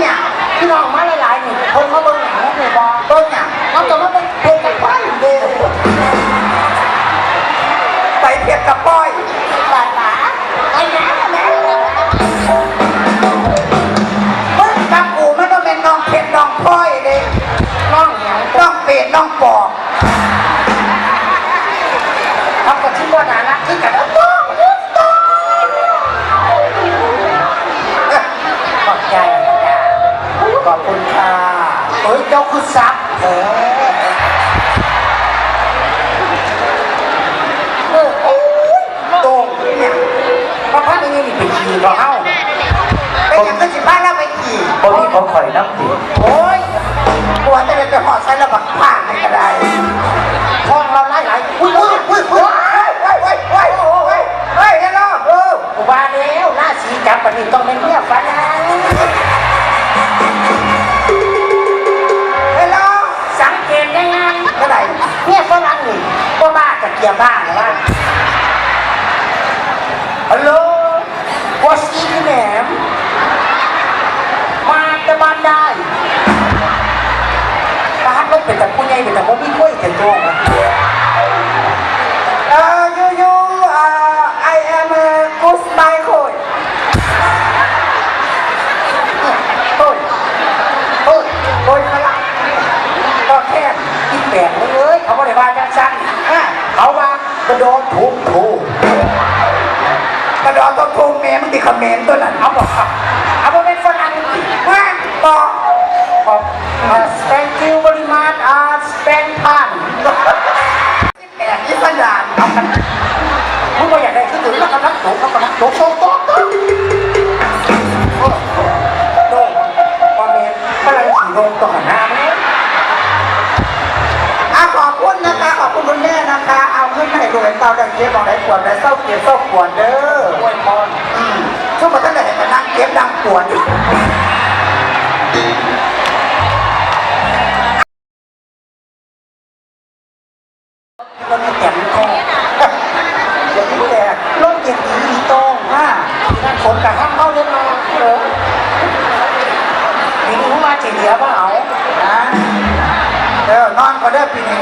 อย่างพี่น้องมาหลายๆนี่คนเขาเบิ่งหนังเลยบ่เบิ้งอย่างเขาจะมาเป็นเพลงกับป้ายเด้อไปเพียบกับป้อยบาดหมาไอ้หนาแม่มึงกับกูมันต้องเป็นน้องเพชรน้องป้อยเลยน้องอย่างน้องเป็ดน้องปอบเขาก็ชื่อว่าน่ารักคือกัน เฮ้ยเจ้าคือซับเออเออโอ้ยโด่งเนี่ยพระพักตร์นี่นี่เป็นขี่ก็เอ้าเป็นอย่างก็สิบ้านเราไปขี่บนนี้เขาข่อยน้ำดิโอ้ยกลัวจะได้ไปหอดใส่ระบักผ้าให้ก็ได้คลองเราหลายหลายอุ้ยอุ้ยอุ้ยเฮ้ยเฮ้ยเฮ้ยเฮ้ยเฮ้ยเฮ้ยเฮ้ยเฮ้ยเฮ้ยเฮ้ยกูว่าแล้วหน้าสีจับปนี้ต้องเป็นเมียฟันหันเอย่าบ้าอย่าบ้าฮัลโหลวอสกี้แหมมาแต่บ้านได้ตาฮักก็เป็นแต่ผู้ใหญ่เป็นแต่ว่ามีกล้วยแต่ตัวมันะ กระโดดถูกถูกกระดอนต้องทุ่มเมมึงติดคอมเมนต์ตัวนั้นเอาบอกครับเอาบอกเป็นฝรั่งสิว่าบอกขอบ thank you very much อ่า spend time แอบยิ่งสัญญาณเอากันมึงก็อยากได้ขึ้นถึงแล้วก็นักโตแล้วก็นักโตโตโตโตโอ้โหโดนคอมเมนต์ฝรั่งสีโดนตัวหันหน้า ขึ้นให้ดูให้เต้าดังเก็บบองได้ปวดได้เศร้าเก็บเศร้าปวดเด้ออวยพรอืมช่วงมาตั้งแต่เห็นมานั่งเก็บดังปวด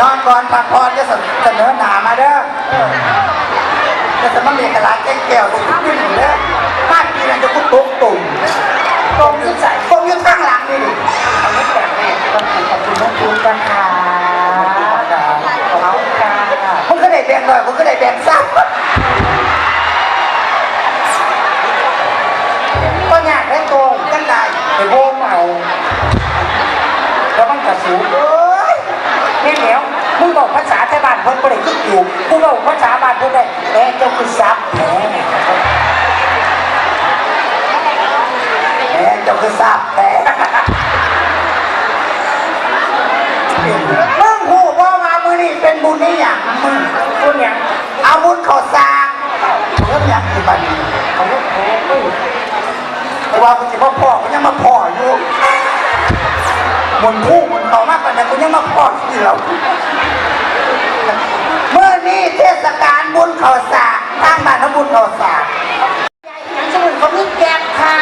นอนก่อนพักผ่อนจะเสนอหนามาเด้อจะสมัครเรียนกระลาแก้งแก้วสิขึ้นเด้อบ้านปีนั้นจะกุ๊กตุ๊กตุ่มตรงที่ใส่ตรงอยู่ข้างหลังนี่ดิเอาไม่แก่แม่ต้องขอบคุณขอบคุณกันค่ะขอบคุณค่ะมึงก็ได้แบ่งเลยมึงก็ได้แบ่งซ้ก็อยากได้ตรงกันได้ไปโบงเอาแล้วมันกระสูงเอ้ย นี่แหล้วมึงบอกภาษาไทยบ้านเพิ่นบ่ได้คิดอยู่กูบอกภาษาบ้านเพิ่นได้แต่เจ้าคือซับแหมแหมเจ้าคือทราบแต่มึงหูว่ามามือนี่เป็นบุญนี่อย่างมึงคุณหยังเอาบุญเขอสร้างเรื่องอย่างที่บัดนี้เขาลูกแพ้เอ้ยแต่ว่ากูจะมาพ่อกูยังมาพ่อ อยู่หมุนผู้หมุนเขามากกว่านั้นกูยังมาพ่อที่เราเมื่อนี้เทศกาลบุญเขอสร้างตั้งบ้านทำบุญเขอสร้างหยังสมุนเขามีแก๊บค่ะ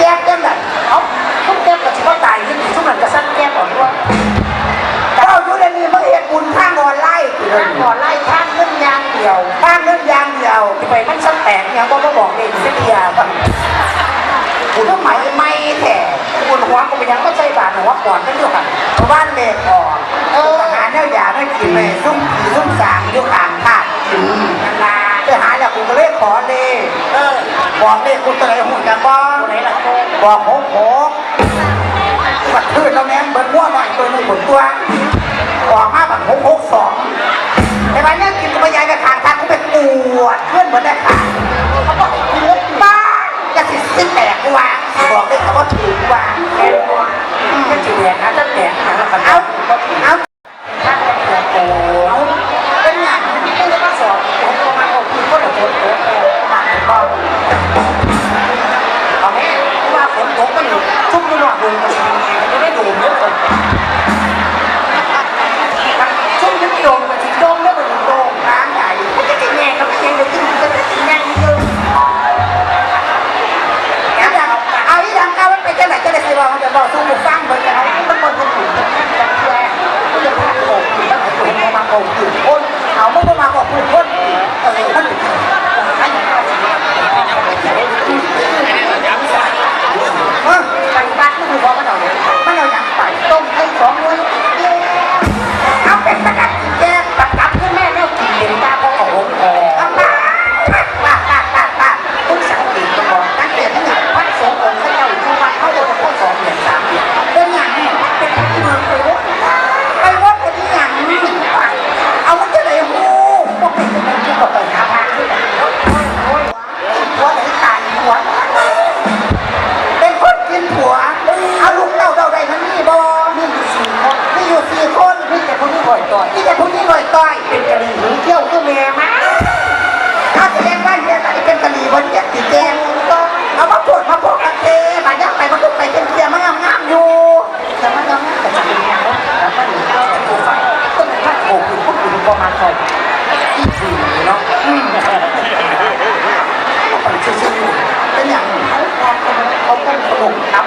แยกกันแบบเอ้าทุกแก๊บก็สิว่าตายที่นี่ทุกนั้นก็สั้นแก๊บออกด้วยเจ้าอยู่ในนี้มึงเห็นบุญข้างออนไลน์อยู่เลทายงก่อนไล่ทางขึ้นยางเดียวข้างเงินอยางเดียวที่ไปมันสั้นแตกยังก็มาบอกเองเสียเดียวกูต้องไหมไม่แท้ คุณหัวก็ไปยังก็ใช่บาทหัวก่อนนั่นอยู่ค่ะชาวบ้านเลขออกเออหาแนวอยาไม่กินเลยซุ่มผีซุ่มสางอยู่ข้างทางกินนั่นล่ะไปหาแล้วกูก็เลยขอเลขเออบอกเลขกูตัวไหนหุ่นกันบ้างบอกหกหกบัดขึ้นแล้วแม่งเบิดมั่วหน่อยตัวหนึ่งผลตัวบอกมาบัดหกหกสองไอ้บ้านเนี้ยกินกับยายกับทางทางกูไปปวดเพื่อนเหมือนได้ขาเขาบอกกินเลือดบ้าจะสิสิ้นแตกกูวาง บอกได้คำว่าถูกูวาแค่ตัวก็จีแดงนะจะแดงนะแล้วกันเอาเอาถ้าเป็นโต บ่อยต่อยนี่แต่ผู้หญิงบ่อยต่อยเป็นกะหรี่หรือเที่ยวก็แม่มาถ้าจะเลี้านเรียนอะไรเป็นกะหรี่บนเกียรติแกงก็เอามาปวดมาปวดกันเต้บาดยักไปมาทุกไปเต็มเตี้ยร์มางามงามอยู่แต่มันงามแต่จะเป็นอย่างนั้นแต่มันเป็นผู้ฟังก็เป็นท่านโอ้คุณพวกคุณประมาณคนที่สี่เนาะเป็นอย่างเขาเขาเป็นขนมครับ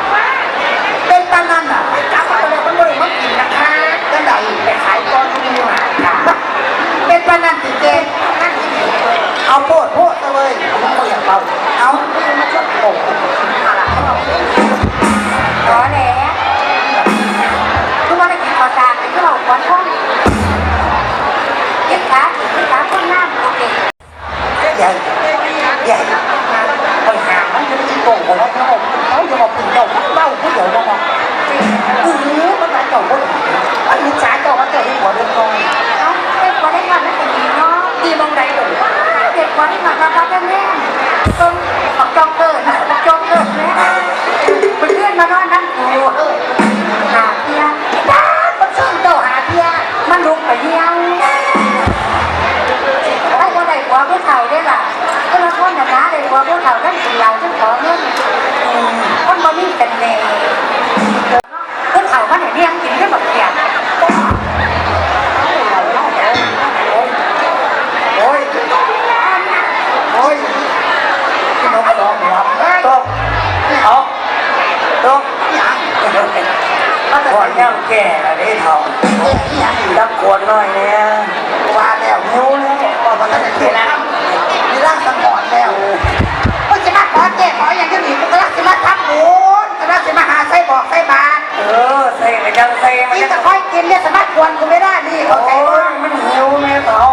ปานนั่นติเจนั่นสิเอาโพดโพดเลยผมก็อยากเป่าเอามาชกโป่งขอแหน่คือว่าได้กินขอตาคือเราขอช่องเก็บขาเก็บขาคนหน้าโอเคใหญ่ใหญ่ไปหามันจะไม่โกงของเอาเขาจะบอกคุาเจ้าเล่าผู้เดียวบอกเออมันมาเจ้าคนอันนี้จ้าเจ้ามันเจ้าที่หัวเดินตรง มาได้แต่ดีเนาะดีมองใดหลงเด็กวันนี้มาครับแม่แม่ต้องขอบจองเกิดจองเกิดแม่ไปเลื่อนมาด้อนนั่งโอ้หาเพียจ้าคนชื่โตหาเพียมันลุกไปยี่ยงไอ้คนใดหัวผู้เฒ่าได้ล่ะก็ละคนนะนะใดหัวผู้เฒ่านั่นเป็นเราฉันขอเงินคนบ่มีกันแน่ผู้เขามันเห็นเลี้ยงกินได้แบบแก่ โอ้ยพี่น้องร้องครับต้องพี่เขาต้องก่อนแง่แก่ได้ทองดักขวดหน่อยเนี่ยว่าแล้วหิวแล้วบอกว่าจะเกลียดนะมีร่างสังหรณ์แล้วก็จะมาขอแก้ขออย่างที่หนีก็รักจะมาทำบุญก็รักจะมาหาไส้บอกไส้บาทเออไส้มันยังไส้มันจะคอยกินเนี่ยสามารถควรกูไม่ได้นี่เขาใจมันหิวแม่เขา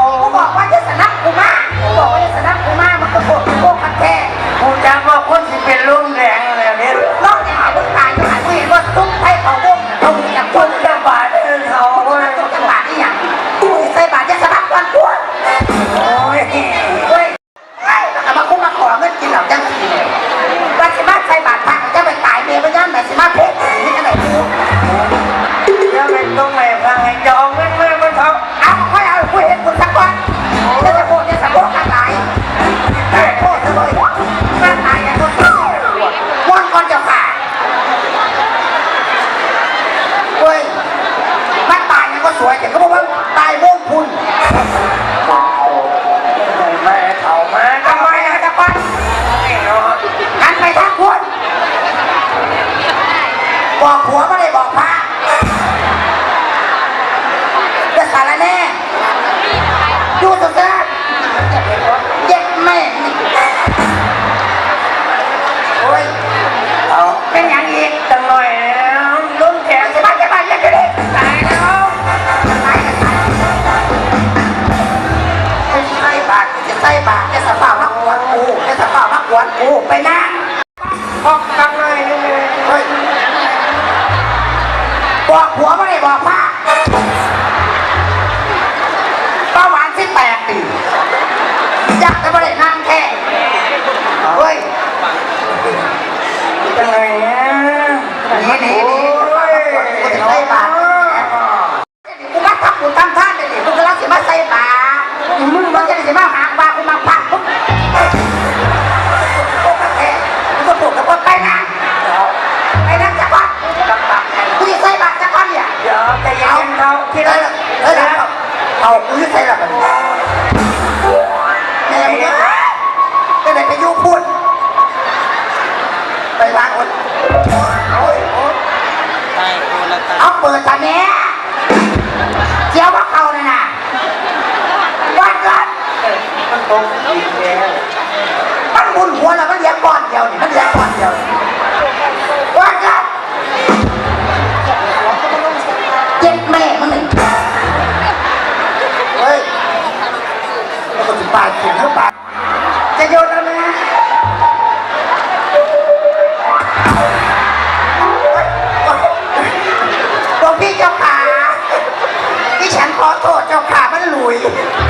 いいよね。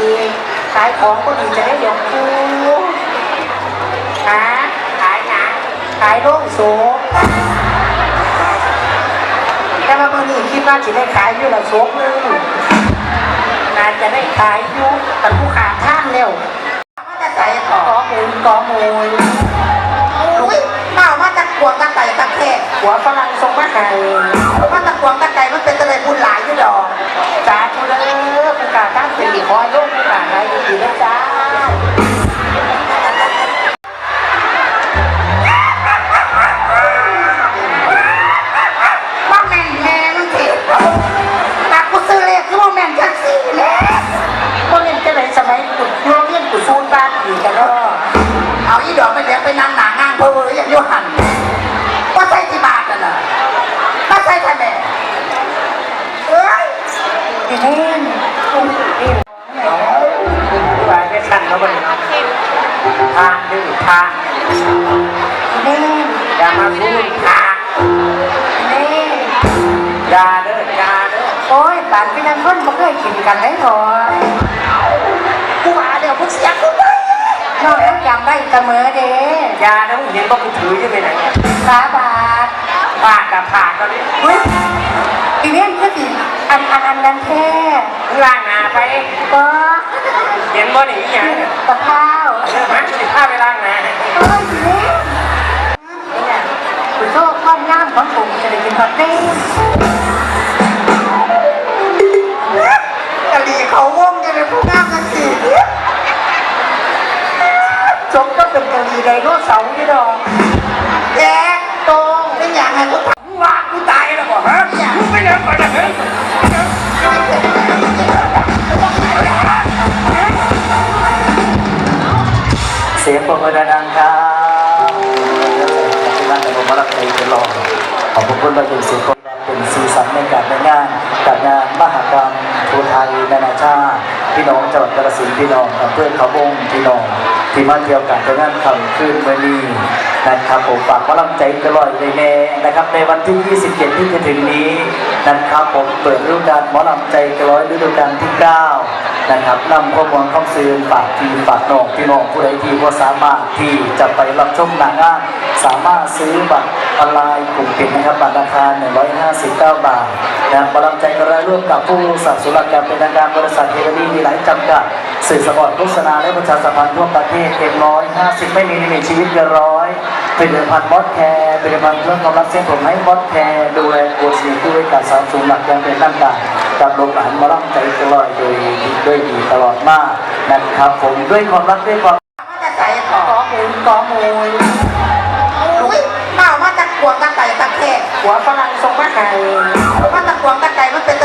ดีขายของก็ดีจะได้ยองคูนะขายหนาขายโล่งสูงแต่ละมือนี้คิดว่าจะได้ขายอยู่ละสูงนึงนาจะได้ขายอยู่แต่ผู้ขาท่านเร็วก็จะใส่ขอหมูกอหมูล เมามาตะกวงตะไก่ตะแค่หัวฝรั่งทรงมะไก่มาตะกวงตะไก่มันเป็นตะไลบุญหลายอยู่ดอกจ้าทุเลิศผู้การตั้งสิบีคอยลูกผู้การไรดีนะจ้า เน่อย่ามาพูดค่ะเน่อย่าเด้ออย่าเด้อโอ้ยบ้านพี่นันคนบ่เคยกินกันเลยหรอกูว่าเดี๋ยวพวกเสียกูไปน้องยังจำได้เสมอเด้อย่าเด้องเห็นว่ากูถือยังไปไหนสาบา ปากกับปากตอนนี้เฮ้ยอีเวนต์ก็สิอันอันอันนั้นแท้มึงล้างหน้าไปก็เห็นบ่หนีอย่างเนี่ยตะข้าวเออมาสิพาไปล้างหน้าเอ้ยอีเวนต์เนี่ยคุณโชคความงามของผมจะได้กินฮอตเต้กะหรี่เขาวงจะเป็นผู้งามกันสิสมก็เป็นกะหรี่ไดโนเสาร์นี่ดอกแก กูถามมึงว่ากูตายแล้วบ่ฮะมึงไม่เลิกก่อนนะเฮ้ยเสียงปรบมือดังๆครับที่นั่นในผมรับใจจะรอขอบคุณเราเป็นเสียงปรบเป็นสีสันในการในงานกับงานมหกรรมทูไทยนานาชาติพี่น้องจังหวัดกาฬสินธุ์พี่น้องอำเภอเขาวงพี่น้อง ที่มาเที่ยวกันในงานคำคืนเมื่อนี้นะครับผมฝากกำลังใจตลอดเลยแม่นะครับในวันที่ 27 ที่จะถึงนี้นะครับผมเปิดฤดูกาลหมอลำใจกระร้อยฤดูกาลที่ 9 นะครับนำข้อมูลข้อมซื้อฝากทีฝากน้องพี่น้องผู้ใดที่ว่าสามารถที่จะไปรับชมหนังงานสามารถซื้อบัตรออนไลน์กลุ่มปิดนะครับบัตรราคา 159 บาทนะบรังใจกระไรร่วมกับผู้สับสนุนการเป็นทางการบริษัทเฮเดอรี่มีหลายจำกัดสื่อสปอร์ตโฆษณาและประชาสัมพันธ์ทั่วประเทศเต็มร้อยห้าสิบไม่มีลิมิตชีวิตเกินร้อยผลิตภัณฑ์มอสแคร์ผลิตภัณฑ์เครื่องกำลังเส้นผมให้มอสแคร์ดูแลปวดเสียงด้วยการสาวสูงหลักยังเป็นตั้งกา กับโรงหลานมาล่ำใจตลอดโดยด้วยดีตลอดมากนะครับ ผมด้วยความรักด้วยความมาจะใส่ขอกอมูลกอมูลอุ้ยมามาจากกวงตะไก่ตะแคกหัวฝรั่งทรงมาไห้มาจากกวงตะไก่มันเป็น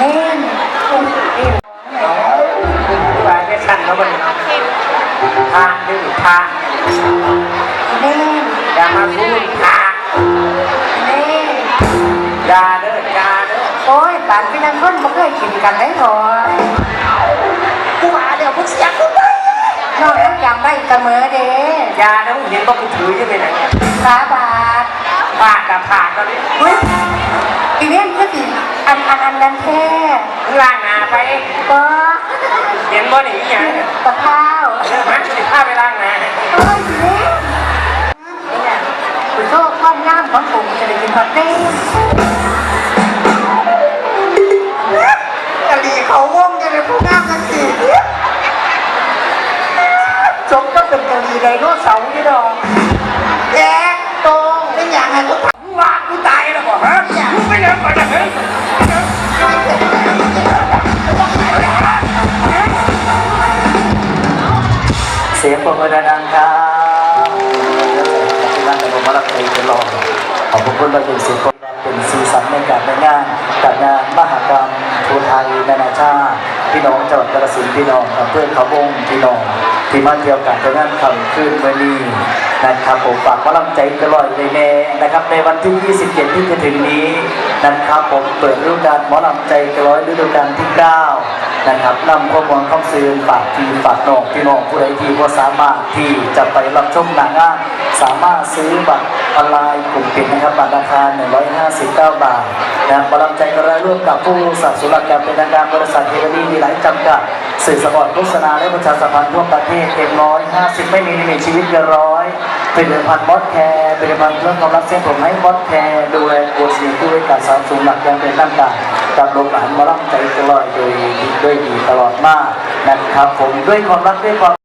อีเน่นนี่ตายไม่ทันแล้วมันพระดื้อพระอีเน่นอย่ามาพูดพระอีเน่นอย่าเด้อยาเด้อโอ้ยบ้านพี่นันคนบ่เคยกินกันได้หรอกูว่าเดี๋ยวพวกเสียกูไปน้องจำได้เสมอเด้ยาเด้องเห็นว่ากูถือยังไงไหนสาบา ปากกับปากตอนนี้เฮ้ยอีเวนต์ก็สิอันอันอันนั้นแท้มึงล้างหน้าไปก็เห็นบ่หนีอย่างเนี่ยตะข้าวเออมาสิพาไปล้างหน้าเอ้ยอีเวนต์เนี่ยคุณโชคความงามของผมจะได้กินฮอตเต้กะหรี่เขาวงจะเป็นผู้งามกันสิสมก็เป็นกะหรี่ไดโนเสาร์นี่ดอกแกตรง เป็นอย่างไรกูถามมึงว่ากูตายแล้วบ่ฮะมึงไม่เลิกก่อนนะเฮ้ยเสียงปรบมือดังๆครับที่นั่นในผมรับใจจะรอขอบคุณเราเป็นเสียงเป็นสีสันในการในงานกับงานมหกรรมทูไทยนานาชาติ พี่น้องจังหวัดกาฬสินธุ์พี่น้องอำเภอเขาวงพี่น้องที่มาเที่ยวกันในงานคำคืนเมื่อนี้นะครับผมฝากกำลังใจตลอดเลยแน่นะครับในวันที่ 27 ที่จะถึงนี้นะครับผมเปิดฤดูกาลหมอลำใจกระร้อยฤดูกาลที่ 9 นะครับนำข้อมูลข้อมซื้อฝากทีฝากน้องพี่น้องผู้ใดที่ว่าสามารถที่จะไปรับชมหนังงานสามารถซื้อบัตรออนไลน์กลุ่มปิดนะครับบัตรราคา 159 บาทนะบรังใจกระไรร่วมกับผู้สับสนุนการเป็นทางการบริษัทเฮเดอรี่มีหลายจำกัดสื่อสปอร์ตโฆษณาและประชาสัมพันธ์ทั่วประเทศเต็มร้อยห้าสิบไม่มีลิมิตชีวิตเกินร้อยผลิตภัณฑ์มอสแคร์ผลิตภัณฑ์เครื่องกำลังเส้นผมให้มอสแคร์ดูแลปวดเสียงด้วยการสาวสูงหลักยังเป็นตั้งกา กับโรงหลานมาล่ำใจตลอดโดยด้วยดีตลอดมากนะครับผมด้วยความรักด้วยความ